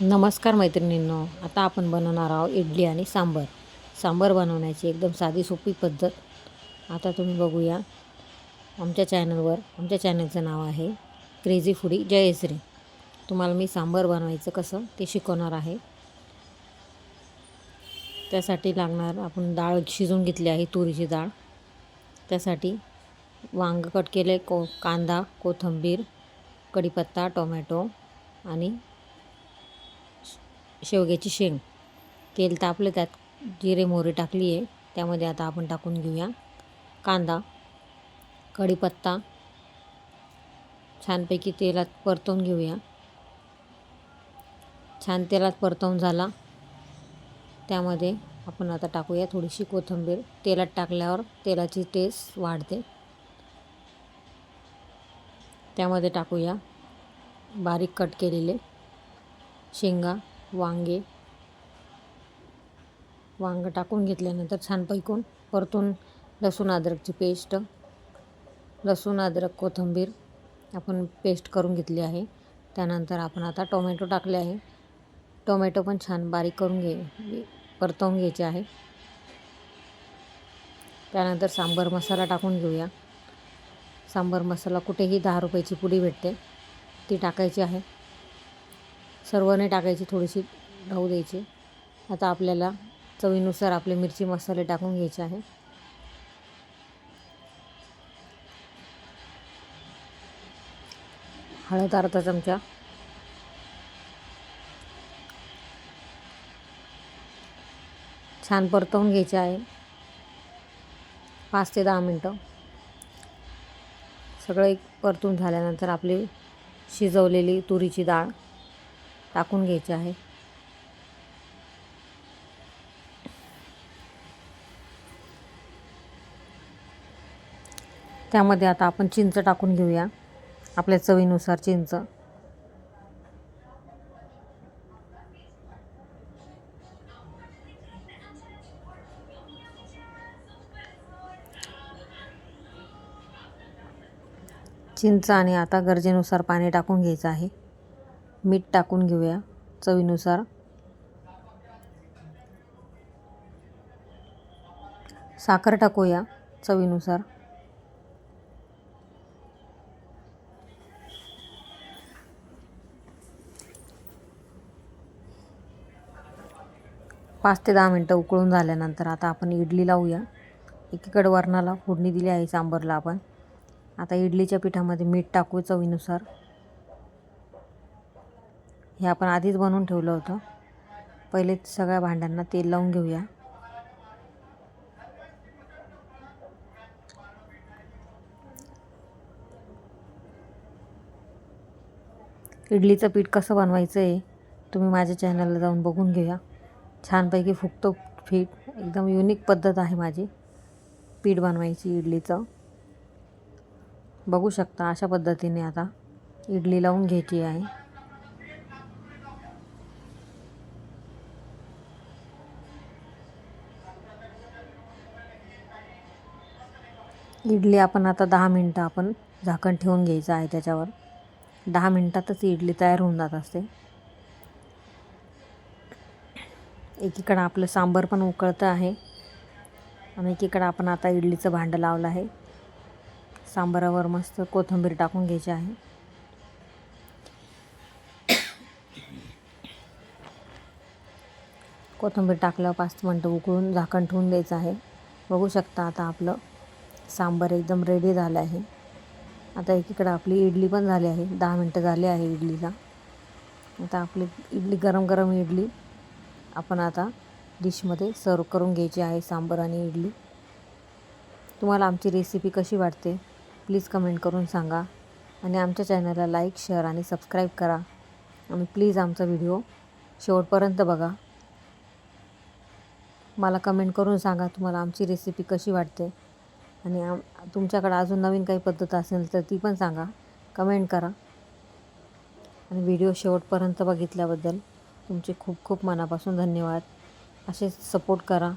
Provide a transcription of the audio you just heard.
नमस्कार मैत्रिणींनो आता आपण बनवणार आहोत इडली आणि सांबर. सांबर बनवण्याची एकदम साधी सोपी पद्धत आता तुम्ही बघूया. आमच्या चॅनलवर आमच्या चॅनलचं नाव आहे क्रेझी फुडी जयश्री तुम्हाला मी सांबर बनवायचं कसं ते शिकवणार आहे. त्यासाठी लागणार आपण डाळ शिजवून घेतली आहे तुरीची डाळ. त्यासाठी वांग कट केले को कांदा कोथिंबीर कढीपत्ता टोमॅटो आणि शेवग्याची शेंग. तेल तापलं त्यात जिरे मोहरी टाकली आहे. त्यामध्ये आता आपण टाकून घेऊया. कांदा कढीपत्ता छानपैकी तेलात परतवून घेऊया. छान तेलात परतवून झाला. त्यामध्ये आपण आता टाकूया थोडीशी कोथिंबीर. तेलात टाकल्यावर तेलाची टेस्ट वाढते. त्यामध्ये टाकूया बारीक कट केलेले शेंगा. वांगे. वांगं टाकून घेतल्यानंतर छान पैकून परतून लसूण अद्रकची पेस्ट लसूण अद्रक कोथिंबीर आपण पेस्ट करून घेतली आहे. त्यानंतर आपण आता टोमॅटो टाकले आहे. टोमॅटो पण छान बारीक करून घे परतवून घ्यायचे आहे. त्यानंतर सांबर मसाला टाकून घेऊया. सांबर मसाला कुठेही दहा रुपयाची पुडी भेटते ती टाकायची आहे. सर्व नाही टाकायची थोडीशी राहू द्यायची. आता आपल्याला चवीनुसार आपले मिरची मसाले टाकून घ्यायचे आहे. हळद अर्धा चमचा. छान परतवून घ्यायचे आहे. पाच ते दहा मिनटं. सगळं एक परतून झाल्यानंतर आपली शिजवलेली तुरीची डाळ. टाकून घ्यायचे आहे. त्यामध्ये आता आपण चिंच टाकून घेऊया. आपल्या चवीनुसार चिंच. चिंच आणि आता गरजेनुसार पाणी टाकून घ्यायचं आहे. मीठ टाकून घेऊया चवीनुसार. साखर टाकूया चवीनुसार. पाच ते दहा मिनटं उकळून झाल्यानंतर आता आपण इडली लावूया. एकीकडे वरणाला फोडणी दिली आहे सांबरला आपण. आता इडलीच्या पिठामध्ये मीठ टाकू चवीनुसार. हे आपण आधीच बनवून ठेवलं होतं. पहिले सगळ्या भांड्यांना तेल लावून घेऊया. इडलीचं पीठ कसं बनवायचं आहे तुम्ही माझ्या चॅनलला जाऊन बघून घेऊया. छानपैकी फुकतो पीठ. एकदम युनिक पद्धत आहे माझी पीठ बनवायची इडलीचं. बघू शकता अशा पद्धतीने आता इडली लावून घ्यायची आहे. इडली आपण आता दहा मिनटं आपण झाकण ठेवून घ्यायचं आहे त्याच्यावर. दहा मिनटातच इडली तयार होऊन जात असते. एकीकडं आपलं सांबर पण उकळतं आहे आणि एकीकडं आपण आता इडलीचं भांडं लावलं आहे. सांबारावर मस्त कोथिंबीर टाकून घ्यायची आहे. कोथिंबीर टाकल्यावर पाच मिनटं उकळून झाकण ठेवून द्यायचं आहे. बघू शकता आता आपलं सांबार एकदम रेडी झालं आहे. आता एकीकडं आपली इडली पण झाली आहे. दहा मिनटं झाली आहे इडलीला. आता आपली इडली गरम गरम इडली आपण आता डिशमध्ये सर्व करून घ्यायची आहे सांबार आणि इडली. तुम्हाला आमची रेसिपी कशी वाटते? प्लीज कमेंट करून सांगा. आणि आमच्या चॅनलला लाईक शेअर आणि सबस्क्राईब करा. आणि प्लीज आमचा व्हिडिओ शेवटपर्यंत बघा. मला कमेंट करून सांगा तुम्हाला आमची रेसिपी कशी वाटते. आणि आम तुमच्याकडं अजून नवीन काही पद्धत असेल तर ती पण सांगा. कमेंट करा. आणि व्हिडिओ शेवटपर्यंत बघितल्याबद्दल तुमचे खूप खूप मनापासून धन्यवाद. असे सपोर्ट करा.